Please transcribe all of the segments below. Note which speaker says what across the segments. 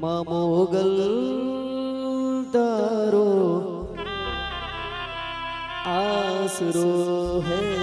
Speaker 1: મોગલ તારો આસરો હે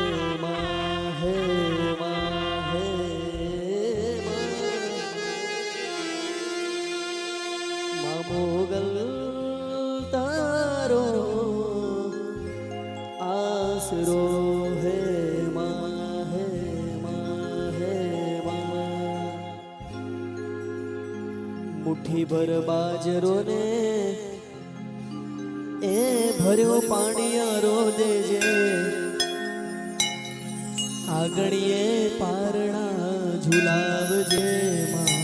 Speaker 1: મુઠ્ઠી ભર બાજરો ને એ ભર્યો પાણીયારો દેજે. આગળીએ પારણા ઝુલાવજે માં.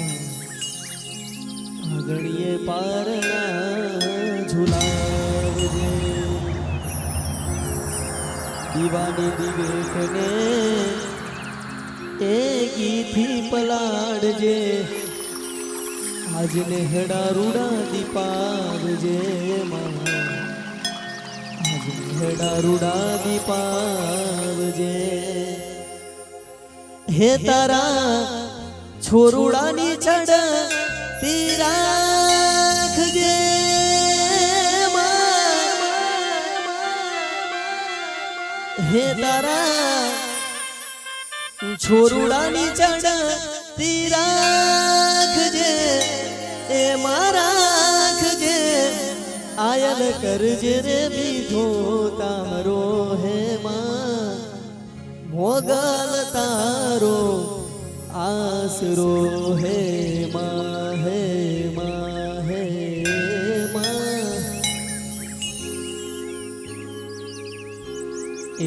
Speaker 1: આગળીએ પારણા ઝુલાવજે. દીવાની દિવેટને એ ગીથી પલાડજે આજને હેડા રૂડા દીપાવજે માં આજને હેડા રૂડા દીપાવજે હે તારા છોરુડાની છડ તીરાખજે હે તારા છોરુડાની ચડ તીરાખજે એ મારાખજે આયલ કરજે રે બીધો તારો હે માં મોગલ તારો આસરો હે માં હે માં હે માં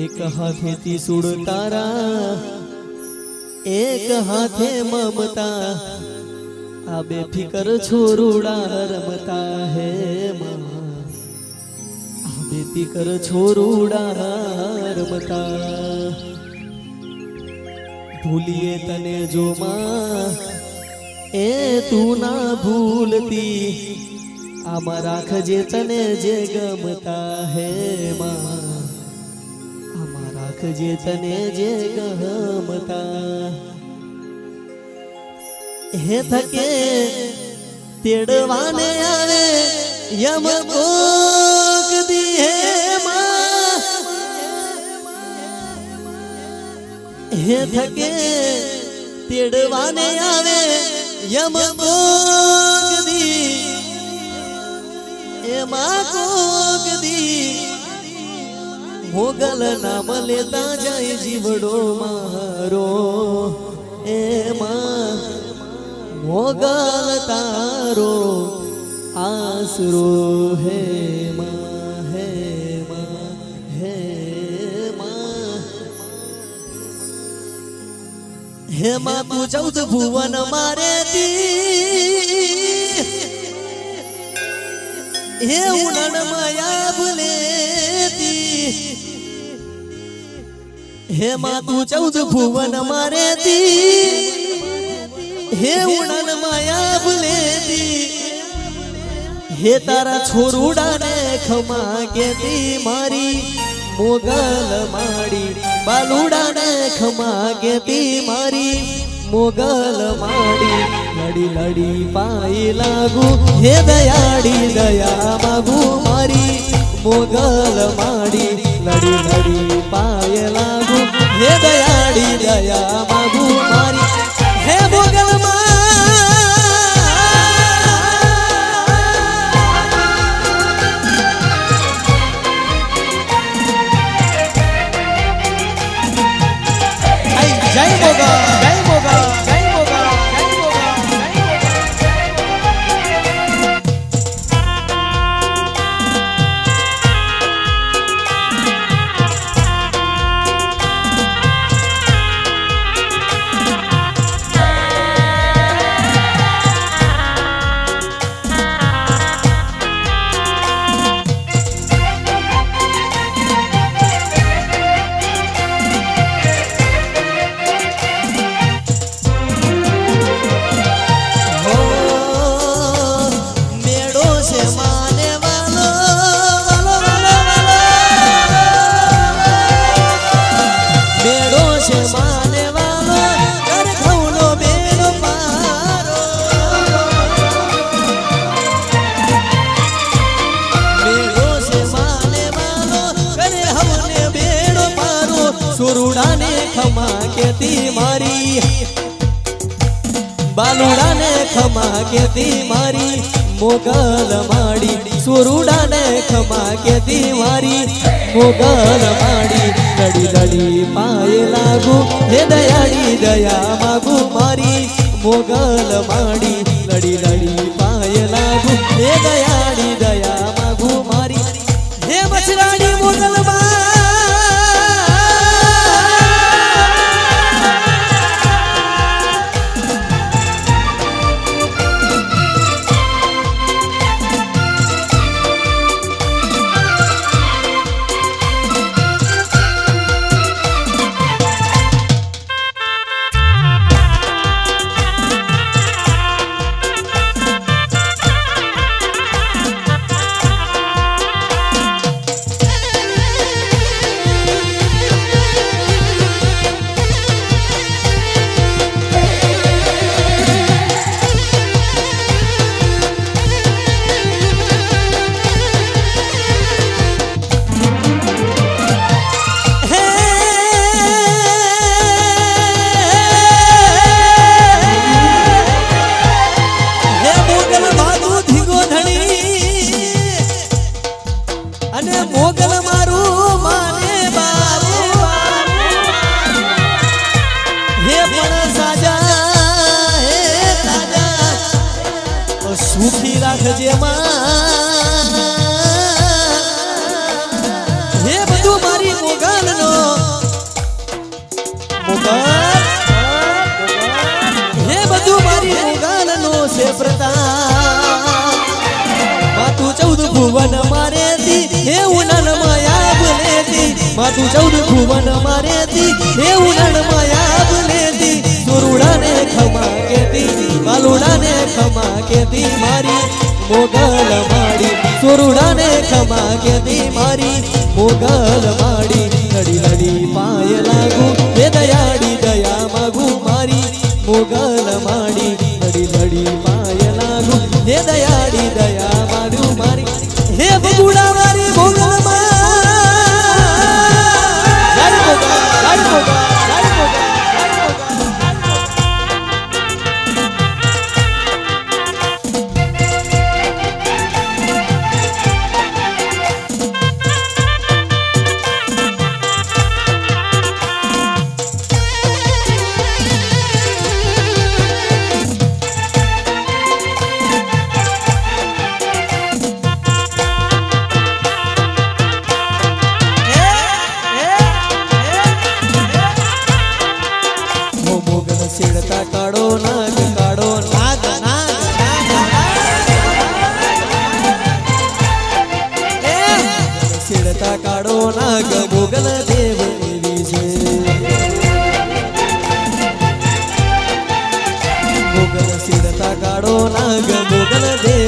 Speaker 1: એક હાથેથી સુડ તારા એક હાથે મમતા આ બે ફિકર છોરુડા રમતા હે માં આ બે ફિકર છોરુડા રમતા ભૂલીએ તને જો માં એ તું ના ભૂલતી આમાં રાખજે તને જે ગમતા હે માં આમાં રાખજે તને જે ગમતા હે થકે તેડવાને આવે યમ કોક દી હે માં હે થકે તેડવાને આવે યમ કોક દી એમાં કોક દી મોગલ નામ લેતા જાય જીવડો મારો એમાં મોગલ તારો આસરો હે હે માં હે માં. હે માં, તું ચૌદ ભુવન મારે હે ઉડન માયા ભૂલેતી હે માતું ચૌદ ભુવન મારે તી હે ઉડન માયા ભૂલેતી હે તારા છોરુડાને ખમા કેતી મારી. મોગલ માડી. બાલુડાને ખમા કેતી મારી. મોગલ માડી. લડી લડી પાઈ લાગુ. હે દયાડી દયા માગુ મારી. મોગલ માડી. લડી લડી પાય લાગુ હે દયાડી દયા સુરુડાને ખમા કેતી મારી. બાલુડાને ખમા કેતી મારી. મોગલ માડી સુરુડાને ખમા કેતી મારી. મોગલ માડી લડી દડી પાય લાગુ, હે દયાળી દયા માગુ મારી. મોગલ માડી લડી લડી માતું ચૌદ ભુવન મારેતી હે ઉનન માયા બનેતી સુરુડાને ખમા કેતી બાલુડાને ખમા કેતી મારી. મોગલ માડી, સુરુડાને ખમા કેતી મારી. મોગલ માડી, લડી લડી પાય લાગુ હે દયાડી દયા માગુ મારી. મોગલ गमुगल दे